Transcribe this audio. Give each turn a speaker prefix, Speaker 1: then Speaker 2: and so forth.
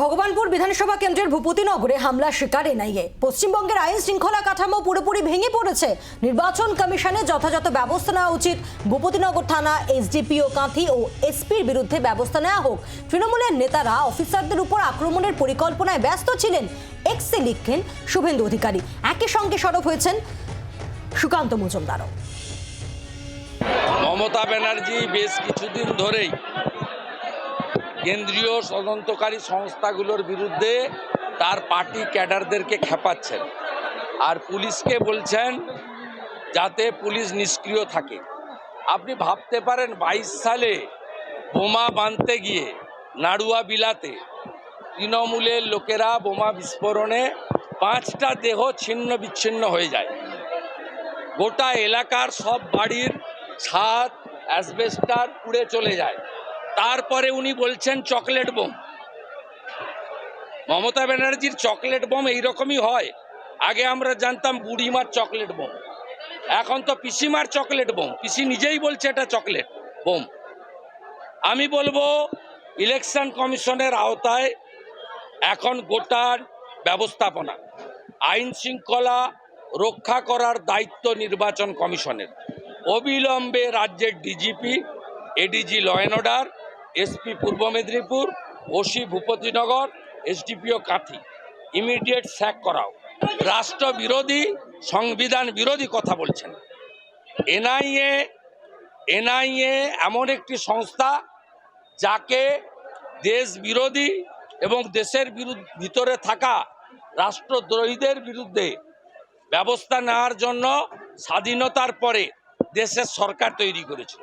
Speaker 1: ভগবানপুর বিধানসভা কেন্দ্রের ভূপতিনগরে হামলা শিকার এনআইএ। পশ্চিমবঙ্গের আইন শৃঙ্খলা কাঠামো পুরোপুরি ভেঙে পড়েছে। নির্বাচন কমিশনে যথাযথ ব্যবস্থা নেওয়া উচিত। ভূপতিনগর থানা এসডিপিও কাঁথি ও এসপির বিরুদ্ধে ব্যবস্থা নেওয়া হোক। তৃণমূলের নেতারা অফিসারদের উপর আক্রমণের পরিকল্পনায় ব্যস্ত ছিলেন, এক্সে লিখেন শুভেন্দু অধিকারী। একই সঙ্গে সরব হয়েছেন সুকান্ত মজুমদারও।
Speaker 2: মমতা ব্যানার্জি বেশ কিছুদিন ধরেই কেন্দ্রীয় তদন্তকারী সংস্থাগুলোর বিরুদ্ধে তার পার্টি ক্যাডারদেরকে খেপাচ্ছেন আর পুলিশকে বলছেন যাতে পুলিশ নিষ্ক্রিয় থাকে। আপনি ভাবতে পারেন বাইশ সালে বোমা বাঁধতে গিয়ে নাড়ুয়া বিলাতে তৃণমূলের লোকেরা বোমা বিস্ফোরণে পাঁচটা দেহ ছিন্ন বিচ্ছিন্ন হয়ে যায়। গোটা এলাকার সব বাড়ির ছাদ, অ্যাসবেস্টার পুড়ে চলে যায়। তারপরে উনি বলছেন চকলেট বোম। মমতা ব্যানার্জির চকলেট বোম এইরকমই হয়। আগে আমরা জানতাম বুড়িমার চকলেট বোম। এখন তো পিসিমার চকলেট বোম। পিসি নিজেই বলছে এটা চকলেট বোম। আমি বলব, ইলেকশন কমিশনের আওতায় এখন গোটার ব্যবস্থাপনা, আইন শৃঙ্খলা রক্ষা করার দায়িত্ব নির্বাচন কমিশনের। অবিলম্বে রাজ্যের DGP, ADG, law and order SP Purba Medinipur, OC Bhupatinagar SDPO Kanthi. Immediate sack করাও। রাষ্ট্রবিরোধী সংবিধান বিরোধী কথা বলছেন। এনআইএ এনআইএ এমন একটি সংস্থা যাকে দেশ বিরোধী এবং দেশের ভিতরে থাকা রাষ্ট্রদ্রোহীদের বিরুদ্ধে ব্যবস্থা নেওয়ার জন্য স্বাধীনতার পরে দেশের সরকার তৈরি করেছিল।